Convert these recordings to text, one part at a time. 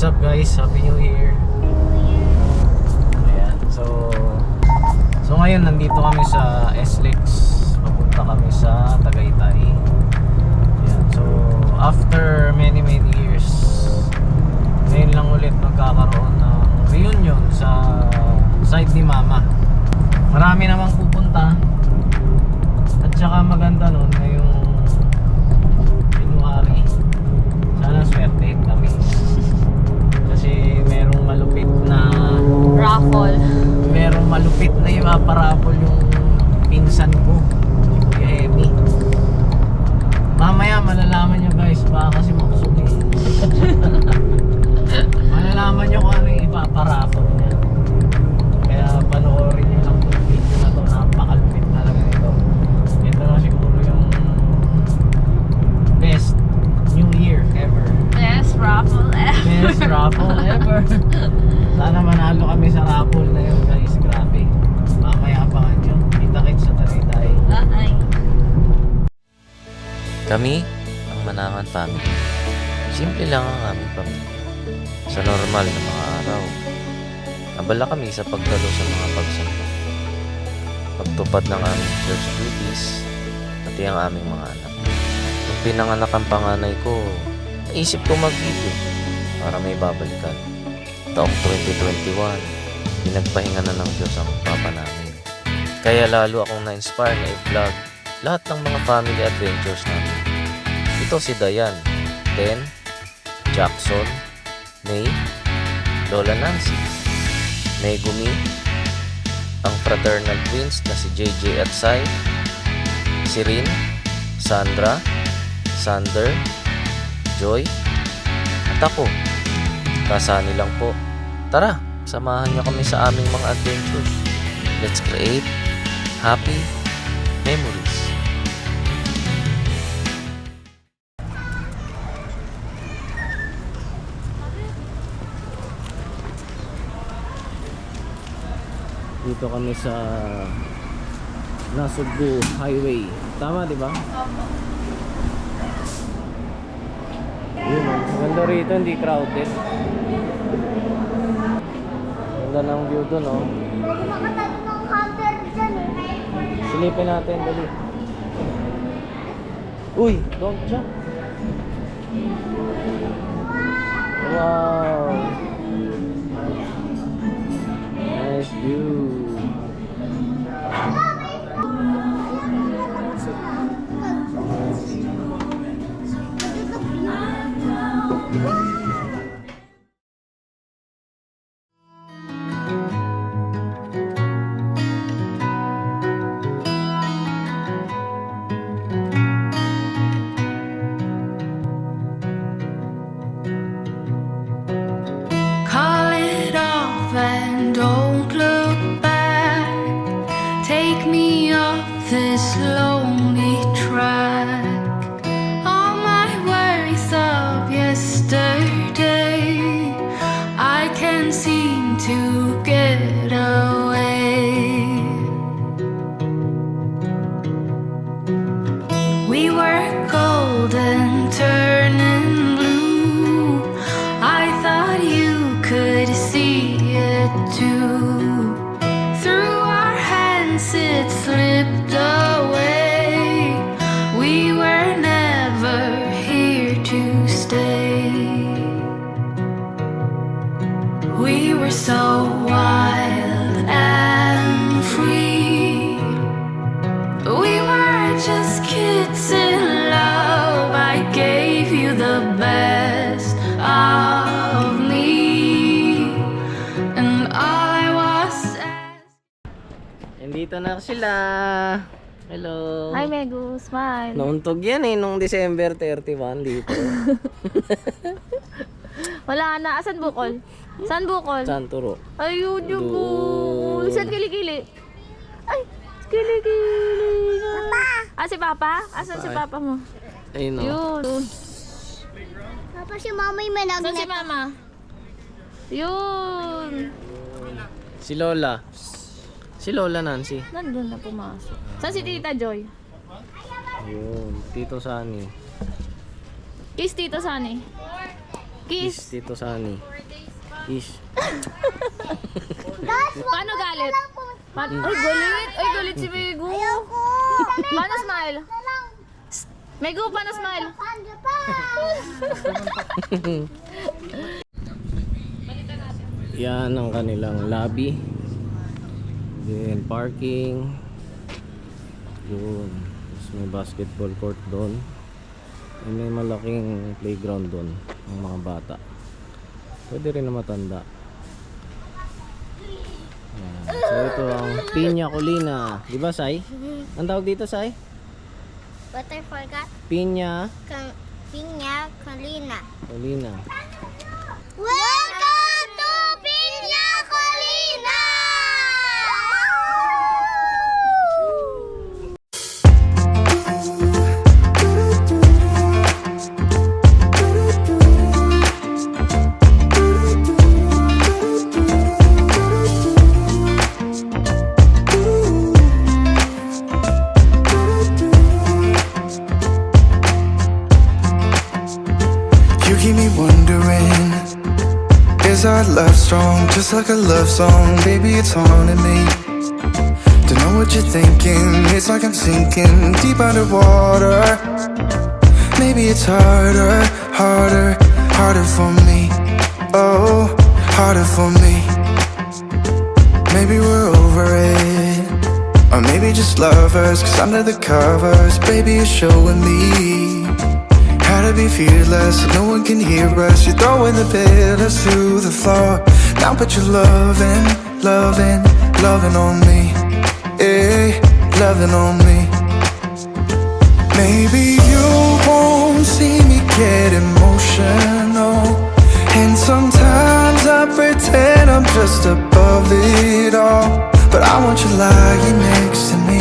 What's up guys? Happy New Year. Ayan. So So ngayon nandito kami sa SLEX. Papunta kami sa Tagaytay. Ayan. So after many many years ngayon lang ulit magkakaroon ng reunion sa side ni Mama. Marami namang pupunta. At saka maganda nun ngayong Raffle. merong malupit na ipaparapol yung pinsan ko. Kuya Emi mamaya malalaman nyo guys baka kasi makusog eh malalaman nyo kung ano yung ipaparapol Lang ang aming pamilya. Sa normal na mga araw, abala kami sa pagdalo sa mga pagsamba. Pagtupad ng aming church duties, pati ang aming mga anak. Nung pinanganak ang panganay ko, naisip ko mag-video para may babalikan. Taong 2021, pinagpahinga na ng Diyos ang papa namin. Kaya lalo akong na-inspire na i-vlog lahat ng mga family adventures namin. Ito si Dayan, Ben, Jackson, May, Lola Nancy, Megumi, ang fraternal twins na si JJ at Sai, si Rin, Sandra, Sander, Joy, at ako. Kasani lang po. Tara, samahan niyo kami sa aming mga adventures. Let's create happy memories. Dito kami sa Nasugbu Highway tama di ba? yun oh. ganda rito hindi crowded ganda ng view dun oh dyan eh. silipin natin dali uy don't jump wow nice na sila. Hello. Hi, Megu. Smile. Nauntog yan eh, nung December 31 dito. Wala na. Asan bukol? Saan bukol? Saan turo? Ayun yung bukol. Saan kilikili? Ay, kilikili. Papa! Ah, si Papa? Asan si. Papa mo? Ayun o. Yun. Tapos si mama yung may Saan si. Mama? Yun. Si Lola. Si Lola Nancy. Nandun na pumasok. Saan si Tita Joy? Yun. Tito Sani. Kiss Tito Sunny. Kiss Kiss. Tito Sunny. Kiss. Paano galit? Pa- Ay, galit. Ay, galit si Mego. Paano smile? Mego, paano smile? Yan ang kanilang lobby. Then parking. Yun. Tapos may basketball court doon. And may malaking playground doon ng mga bata. Pwede rin na matanda. So ito ang Piña Colina. Di ba, Sai? Ang tawag dito, Sai? Butterfly got Piña kang Pinya Colina. Colina. Welcome strong? Just like a love song. Baby, it's haunting me. Don't know what you're thinking. It's like I'm sinking deep underwater. Maybe it's harder, harder, harder for me. Oh, harder for me. Maybe we're over it. Or maybe just lovers Cause under the covers Baby, you're showing me how to be fearless, so no one can hear us. You're throwing the pillars through the floor. Now, but you're loving, loving, loving on me. Eh, loving on me. Maybe you won't see me get emotional. And sometimes I pretend I'm just above it all. But I want you lying next to me.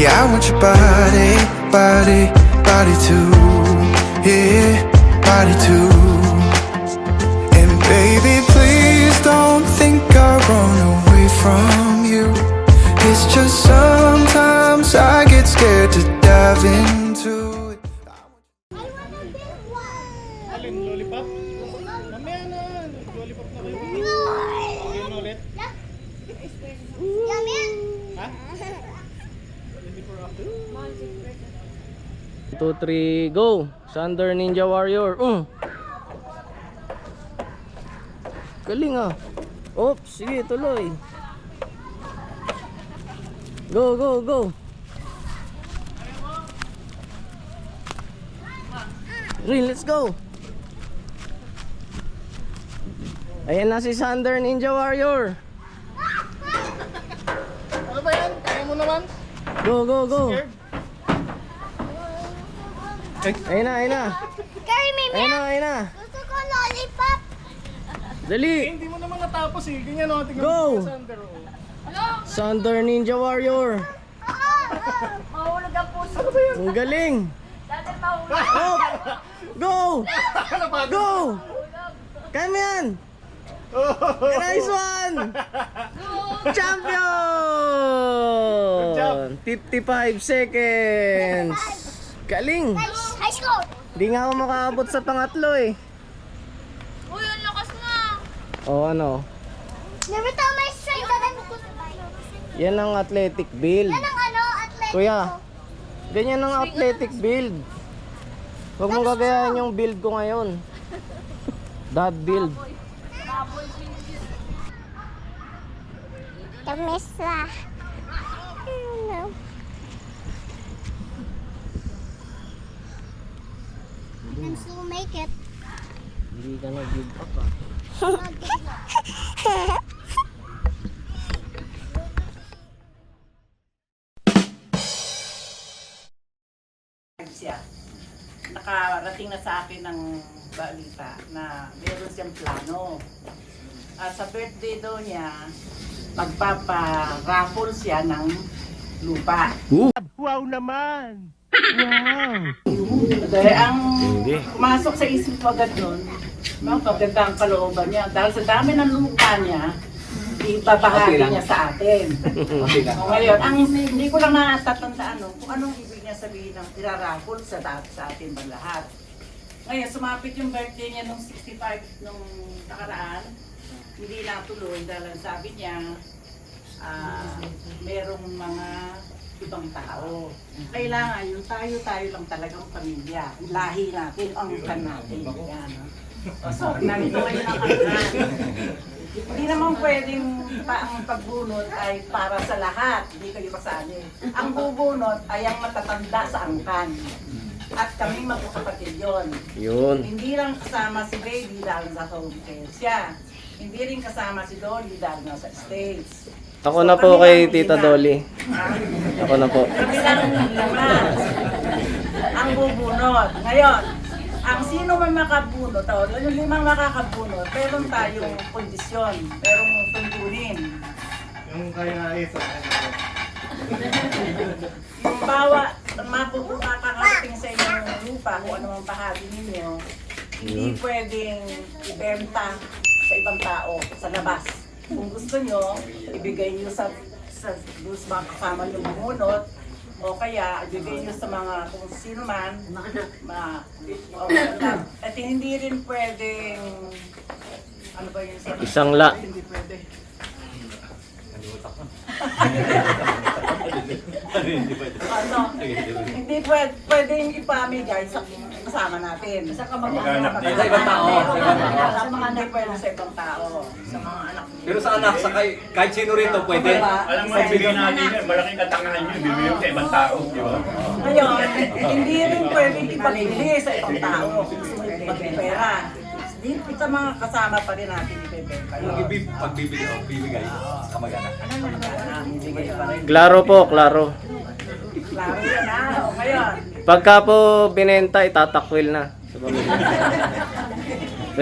Yeah, I want your body, body, body too. Yeah, body too. And baby, from you. It's just sometimes I get scared to dive into it. I want a big one! Alin, lollipop? Mamaya na, lollipop na kayo. Again ulit. Yum, yum. Ha? For after? 2, 3, go! Thunder Ninja Warrior. Mm. Galing ah. Oops, sige, tuloy. Go, go, go. Rin, let's go. Ayan na si Thunder Ninja Warrior. Ano ba yan? Kaya mo naman? Go, go, go. Scared? Ayan na, ayan na. Carry me, Ayan na, ayan na. Gusto ko lollipop! Eh, Dali. hindi mo naman natapos eh. Ganyan o, tingnan Go! mo si Sander oh. Thunder Ninja Warrior. Mahulog ang puso. Ang galing. Oh! Go! Go! Kaya mo yan! Nice one! Champion! 55 seconds! Galing! High score! Di nga ako makaabot sa pangatlo eh. Uy, ang lakas nga. O ano? Never tell my strength that I'm... Yan ang athletic build. Yan ang ano, athletic Kuya, ko. ganyan ang athletic build. Huwag mong gagayahin yung build ko ngayon. Dad build. Tamis na. Ano? I can still make it. Hindi ka nag-give up ah. siya. Nakarating na sa akin ng balita na meron siyang plano. At sa birthday daw niya, magpapa-raffle siya ng lupa. Wow naman! Dahil ang pumasok sa isip ko agad nun, magpaganda ang kalooban niya. Dahil sa dami ng lupa niya, ipapahagi niya sa atin. O ngayon, ang hindi ko lang natatandaan no, kung anong sabihin ng iraraffle sa, sa atin ba lahat. Ngayon, sumapit yung birthday niya nung 65 nung nakaraan. Hindi natuloy dahil ang sabi niya, ah, merong mga ibang tao. Kailangan yung tayo-tayo lang talagang pamilya. Lahi natin, ang natin. Yan. So, narito ngayon ang kanhan. Hindi naman pwedeng pa ang pagbunot ay para sa lahat. Hindi kayo kasali. Ang bubunot ay ang matatanda sa angkan. At kami magkakapatid yon. Yun. Hindi lang kasama si Baby dahil sa home care siya. Hindi rin kasama si Dolly dahil nasa States. Ako na po kay Tita Dolly. Ako na po. Kami lang lima ang bubunot. Ngayon, ang sino man makabunot, o yung limang makakabunot, meron tayong kondisyon, merong tuntunin. Yung kaya isa. Yung bawa, makakarating sa inyong lupa, kung ano mang bahagi ninyo, hindi pwedeng ibenta sa ibang tao, sa labas. Kung gusto nyo, ibigay nyo sa sa sa mga kasama nyo bumunot, o kaya ibigay nyo sa mga kung sino man, ma, o, at hindi rin pwedeng, ano ba yun sa Isang la. Hindi pwede. ano, hindi pwede, pwedeng ipamigay sa kasama natin. Sa kamag-anak. Sa ibang tao. Sa mga hindi pwede sa ibang tao. Sa mga anak. Pero sa anak, sa kay, kahit sino rito pwede. Alam mo, bigyan natin yun, malaking katangahan yun, bibigyan sa ibang tao, di ba? Ngayon, hindi rin pwedeng ipamili sa ibang tao. Gusto mo ipagpera. Sa mga kasama pa rin natin ibebenta Yung yun. ibig, pagbibili o bibigay sa kamag-anak. Ibigay pa rin. Klaro po, klaro. Klaro yan ha. O, Ngayon, Pagka po binenta, itatakwil na. Sa pamilya.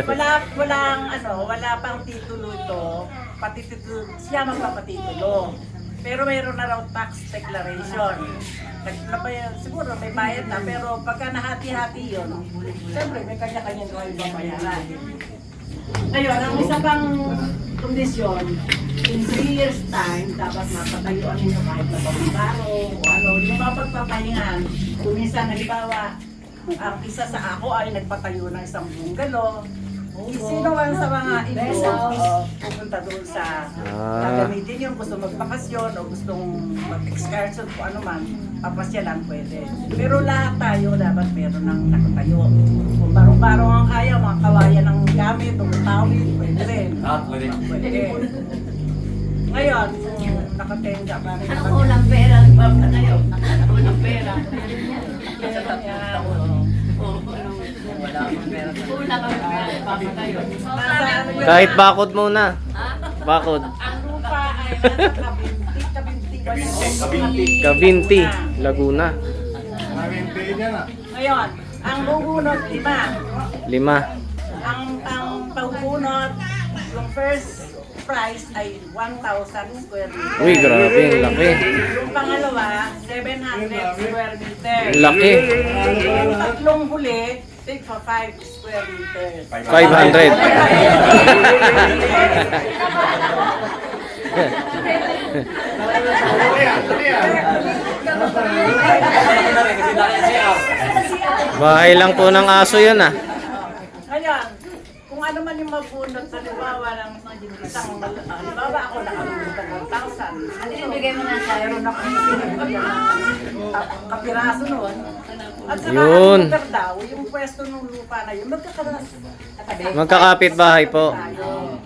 Wala walang ano, wala pang titulo ito. Patitulo, siya magpapatitulo. Pero mayroon na raw tax declaration. Nag- ba yan? Siguro may bayad na, pero pagka nahati-hati yun, siyempre may kanya-kanya na ibang bayaran. Ngayon, ang isa pang kondisyon, in 3 years time, dapat mapatayuan ninyo kahit na pabibaro o ano, yung mga pagpapahingan. Kung minsan, halimbawa, ang isa sa ako ay nagpatayo ng isang bungalow. Sino man sa mga ito, pupunta doon sa Ah. gagamitin yung gusto magbakasyon o gustong mag-excursion kung ano man, papasyalan pwede. Pero lahat tayo dapat meron ng nakatayo. Kung barong-barong ang kaya, mga kawayan ng gamit o tawid, pwede rin. Ah, pwede. Pwede. Ngayon, kung nakatenga pa rin. Anong unang pera? Kayo. Unang pera. Una kang pera. Kahit bakod muna. Bakod. Ang lupa ay nasa kabinti, kabinti Laguna. Marinti niya na. Ngayon, ang bubunot, lima. Lima. Ang ang pagbunot, yung first price ay 1,000 square meter. Uy, grabe, ang laki. Yung pangalawa, 700 square meter. Laki. Yung tatlong huli, take for 5 square meters. 500. Dali yan, dali yan. Bahay lang po ng aso yun ah. Ngayon, kung ano man yung mabunot, halimbawa ng isang, ah, halimbawa ako nakabunot ng 1,000. Ano yung bigay mo na sa Meron ako kapiraso noon. At saka Yun. ang lugar daw, yung pwesto ng lupa na yun, magkakalas. Magkakapit bahay po. Tayo.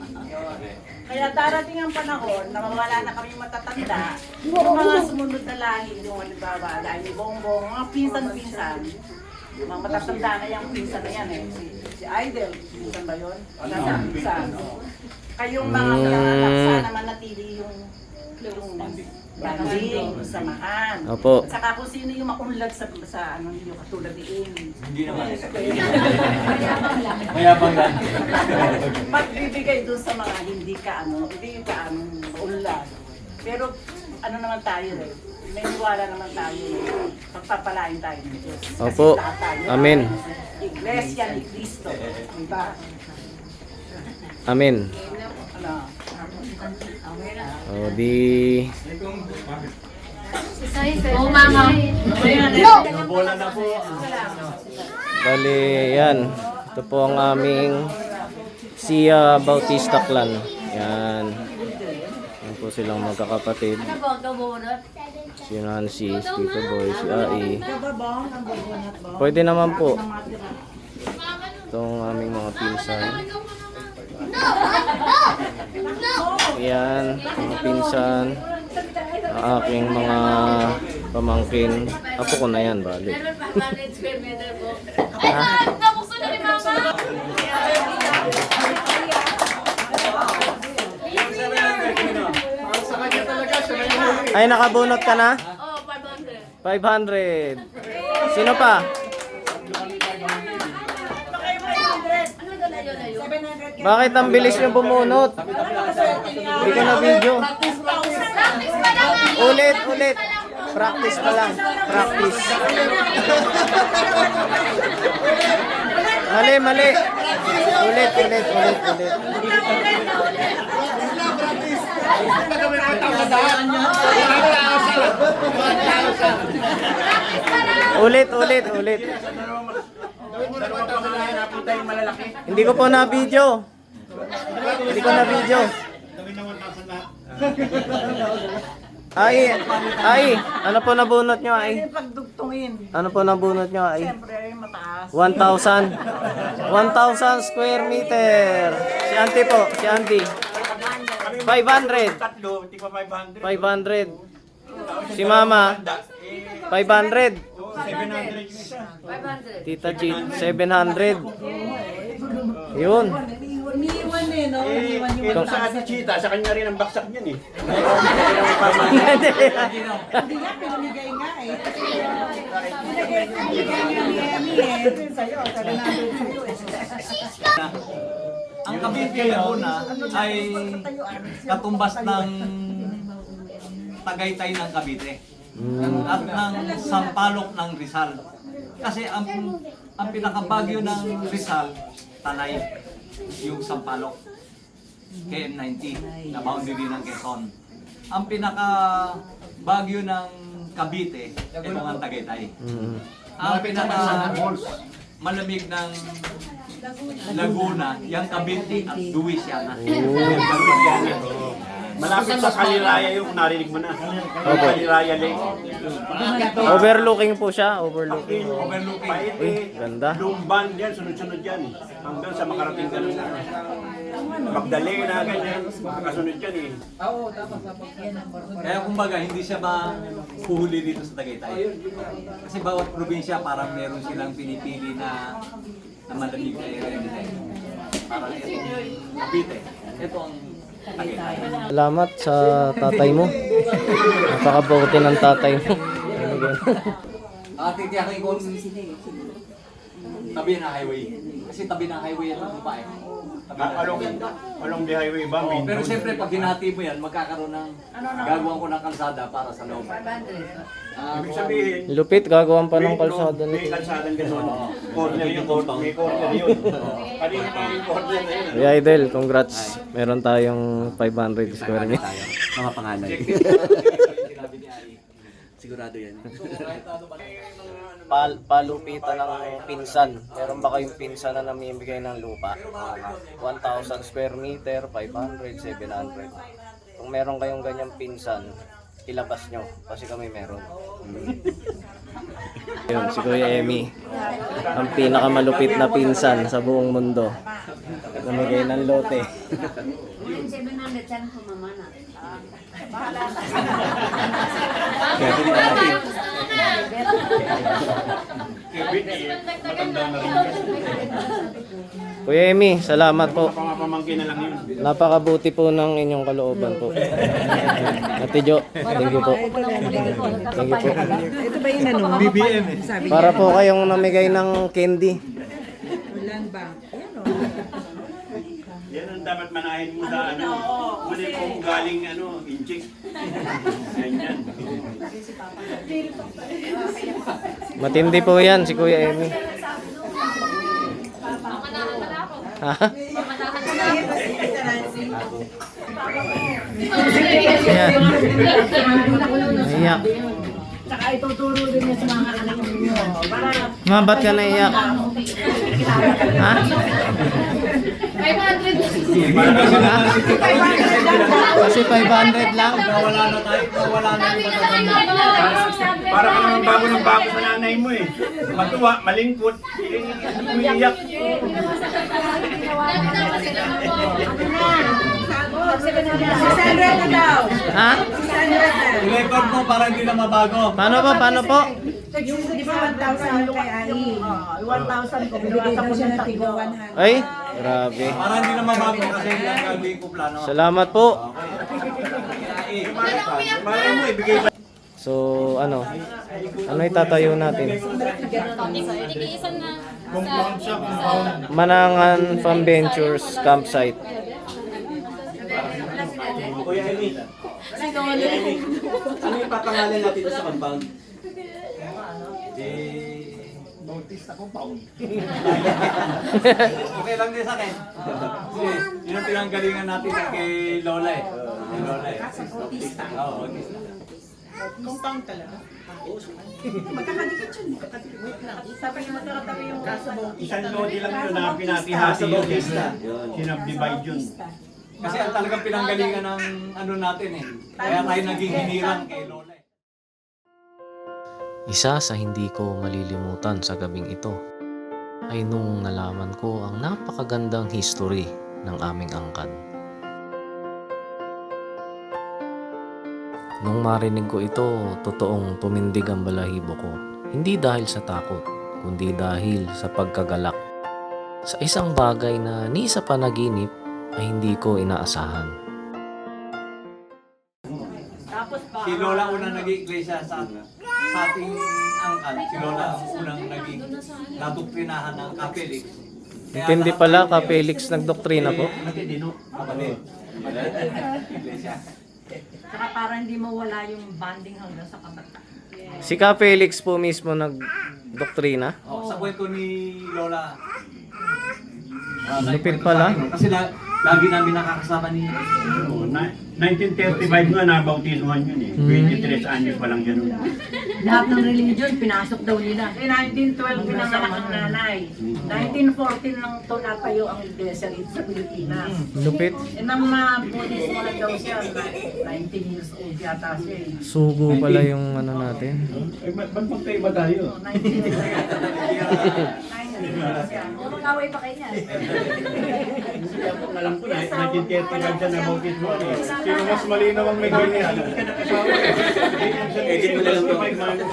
Kaya darating ang panahon na mawala na kami matatanda, yung mga sumunod na lahi, yung halimbawa, dahil ni Bongbong, mga pinsan-pinsan, mga matatanda na yung pinsan na yan eh. Si, si Idol, pinsan ba yun? Nasa pinsan. oh. Kayong mga Mm. sana manatili yung yung banding, samahan. Opo. At saka kung sino yung maunlad sa, sa ano ninyo, katulad ni Amy. Hindi naman. Mayabang lang. Pagbibigay doon sa mga hindi ka ano, hindi ka ano, maunlad. Pero ano naman tayo eh, may niwala naman tayo eh. Pagpapalain tayo ng Diyos. Kasi Opo. lahat tayo Amen. Iglesia ni Cristo. Diba? Amen. O di... Oo, mama. Bola na po. Bali, yan. Ito po ang aming Sia Bautista Clan. Yan. Yan po silang magkakapatid. Si Nancy, si Tito Boy, si Ai. Pwede naman po. Itong aming mga pinsan. Yan, mga pinsan. Ang aking mga pamangkin. Apo ko na yan, bali. Nabuksan na ni Mama! Ay, nakabunot ka na? Oh, 500. 500. Sino pa? Bakit ang bilis nyo bumunot? Hindi ko na video. Ulit, ulit. Practice pa lang. Practice. Mali, mali. Ulit, ulit, ulit, ulit. Ulit, ulit, ulit. Hindi ko po na video. Hindi ko na video. Ay, ay, ano po nabunot nyo ay? Pagdugtungin. Ano po nabunot nyo ay? Siyempre mataas. 1,000. 1,000 square meter. Si Auntie po, si Auntie. 500. Tatlo, hindi pa 500. 500. Si Mama, 500. 700 yung isa. Tita Chit, 700. Yun. Iniiwan eh, no? Iniiwan yung Ito sa Ate Chita, sa kanya rin ang baksak niyan eh. Hindi nga, pinamigay nga eh. Pinamigay ni Emmy eh. Sa'yo, sabi natin sa'yo eh. Ang Cavite Laguna ay katumbas ng Tagaytay ng Cavite at ng Sampaloc ng Rizal. Kasi ang ang pinakabagyo ng Rizal, Tanay, yung Sampaloc, KM90, na boundary ng Quezon. Ang pinaka bagyo ng Cavite, ito ang Tagaytay. Ang pinaka malamig ng Laguna, yung Cavite at Louisiana. Malapit sa Kaliraya yung narinig mo na. Kaliraya Lake. Overlooking po siya, overlooking. Overlooking. Paiti, Ganda. Lumban yan, sunod-sunod yan. Hanggang sa makarating ka nun. Magdalena, ganyan. Makasunod yan eh. Kaya kumbaga, hindi siya mahuhuli dito sa Tagaytay. Kasi bawat probinsya parang meron silang pinipili na na malamig na area nila. Parang ito, Cavite. Ito ang. Salamat sa tatay mo. Napakabuti ng tatay mo. Ah, titiyakin ko tabi ng highway. Kasi tabi ng highway lupa eh. Ah, along, along the highway ba? Main pero road? siyempre pag hinati mo yan, magkakaroon ng gagawin ko ng kalsada para sa loob. Ah, Ibig sabihin, Lupit, gagawan pa ng main road, kalsada May nito. kalsadang. Corner yun, corner. May corner yun. Kanina pa yung corner na yun. Idol, congrats. Meron tayong 500 square meter. mga pangalan. Sigurado yan. Pal palupitan ng pinsan. Meron ba kayong pinsan na namimigay ng lupa? 1,000 square meter, 500, 700. Kung meron kayong ganyang pinsan, ilabas nyo. Kasi kami meron. Yun, si Kuya Emmy. Ang pinakamalupit na pinsan sa buong mundo. Namigay ng lote. Kuya Emmy, salamat po. Pangapamangkin na lang yun. Napakabuti po ng inyong kalooban po. Ate Jo, thank you po. Thank you po. Ito ba yung ano? BBM eh. Para po kayong namigay ng candy. Land Bank. Ayan o. Yan ang dapat manahin mo sa ano. Mali ko galing ano, inchik. Ganyan. Matindi po yan si Kuya Emmy. Ha? Ayan. Naiyak. ay tuturo din niya sa mga anak ninyo. Para Ma, ba't ka naiyak? Ha? 500 Kasi 500 lang. Wala na tayo, wala na yung matanda. Para ka naman bago ng bago sa nanay mo eh. Matuwa, malingkot, umiiyak. Ha? I-record mo para hindi na mabago. Paano po? Paano po? yung di ba 1,000 kay Ani? 1,000 ko binigay daw siya ng tigo 100. Ay, grabe. Para hindi na mabago kasi yan gagawin ko plano. Salamat po. So, ano? Ano itatayo natin? Na. Manangan Farm Ventures Campsite. Kuya Emi. Ano yung papangalan natin sa compound? Eh... Bautista compound. okay lang din sa akin. Kasi yun ang pinanggalingan natin kay Lola eh. Kay Lola eh. Bautista. Oo, Bautista. Compound talaga. Magkakadikit yun. Wait lang. Sabi niya magkakatabi yung kaso Isang lodi lang yun na pinatihati yun. Sinubdivide yun. Kasi ang talagang pinanggalingan ng ano natin eh. Kaya tayo naging hinirang kay Lola. Isa sa hindi ko malilimutan sa gabing ito ay nung nalaman ko ang napakagandang history ng aming angkan. Nung marinig ko ito, totoong tumindig ang balahibo ko. Hindi dahil sa takot, kundi dahil sa pagkagalak. Sa isang bagay na ni sa panaginip ay hindi ko inaasahan. Si Lola unang naging iglesia sa, sa ating angkan. Si Lola unang naging nadoktrinahan ng Catholic. Intindi pala ka Felix nagdoktrina po. Kapatid. Iglesia. Saka para hindi mawala yung bonding hanggang sa kabata. Si Ka Felix po mismo nagdoktrina. Oh, sa kwento ni Lola. ah, Lupit pala. Kasi la, lagi namin nakakasama ni Oo, na- 1935 nga nabautismuhan yun eh. 23 anyos pa lang yun. Lahat ng religion, pinasok daw nila. Eh, 1912 pinanganak ang nanay. 1914 lang ito natayo ang iglesia dito sa Pilipinas. Lupit. Eh, nang na-buddhismo na daw siya, na- 19 years old yata siya eh. Sugo pala yung ano natin. Eh, ba't ba't magkaiba tayo? 19 years Magkaway pa kayo niyan. Alam ko na, 1935 siya nabautismuhan eh. Sino mas malinaw ang may ganyan? Edit mo na lang to.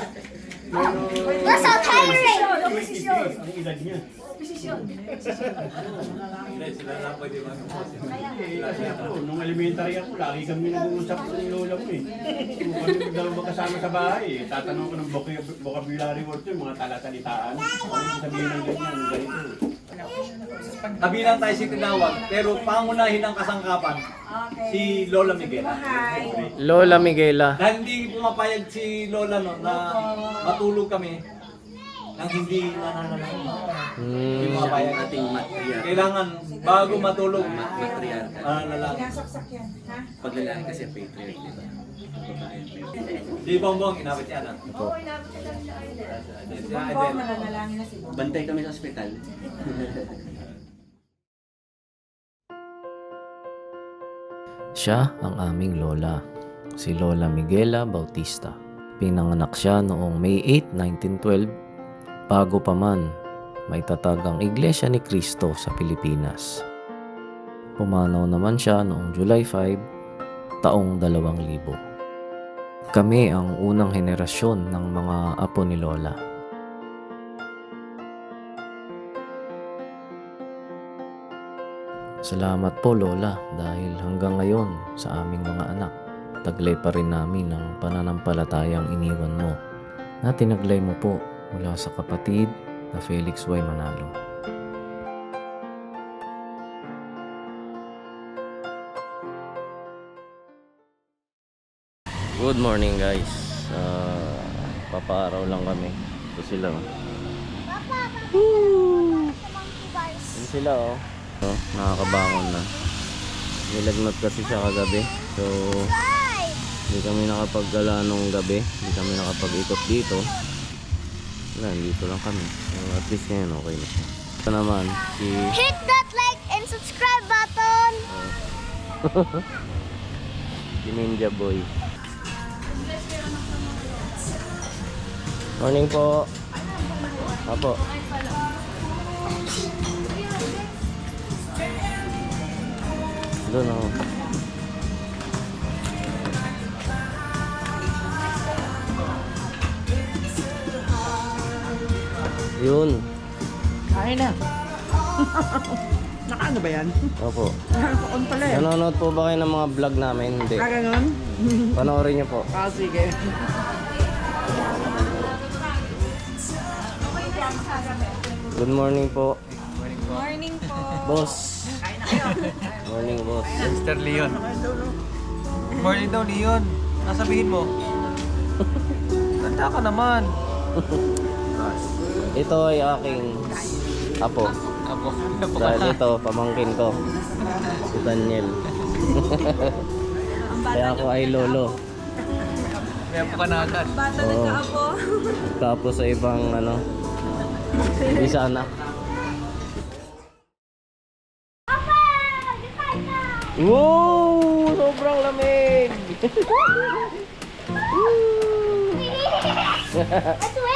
So tiring. Ang edad niya. Hindi, sila lang pwede mag Kasi ako, nung elementary ako, lagi kami nag-uusap ng lola ko eh. Kung kami daw magkasama sa bahay eh. Tatanong ko ng vocab- vocabulary word yun, mga talatalitaan. Ano sabihin ng ganyan, ganito. Kabilang tayo si Tinawag, pero pangunahin ng kasangkapan, si Lola Miguel. Lola Miguela. Dahil hindi pumapayag si Lola no, na matulog kami nang hindi nananalangin. Hmm. pumapayag ating Kailangan bago matulog, mananalangin. Pag lalaki kasi patriot, di ba? Di bongbong, inabot yan. ah. Bantay kami sa ospital. Siya ang aming lola, si Lola Miguela Bautista. Pinanganak siya noong May 8, 1912, bago pa man may tatag ang Iglesia ni Cristo sa Pilipinas. Pumanaw naman siya noong July 5, taong 2000. Kami ang unang henerasyon ng mga apo ni Lola. Salamat po Lola dahil hanggang ngayon sa aming mga anak, taglay pa rin namin ang pananampalatayang iniwan mo na tinaglay mo po mula sa kapatid na Felix Y. Manalo. Good morning guys. Uh, papaaraw lang kami. Ito sila. oh. Yan sila oh. oh nakakabangon na. Nilagnat kasi siya kagabi. So, Hindi kami nakapaggala nung gabi. Hindi kami nakapag-ikot dito. Wala, dito lang kami. So, at least ngayon okay na siya. Ito naman, si... Hit that like and subscribe button. si Ninja Boy. Morning po. Apo. Doon ako. Yun. Kain na. Nakaano ba yan? Opo. On pala eh. Nanonood po ba kayo ng mga vlog namin? Hindi. Ah, ganun? Panoorin niyo po. Ah, sige. Good morning po. Morning po. Boss. Morning, boss. Mr. Leon. Morning daw, Leon. Nasabihin mo. Tanda ka naman. Ito ay aking apo. Apo. Dahil ito, pamangkin ko. Si Daniel. Kaya ako ay lolo. May apo ka na agad. Oo. Tapos sa ibang ano, hindi sana. Wow! Sobrang lamig! Wait.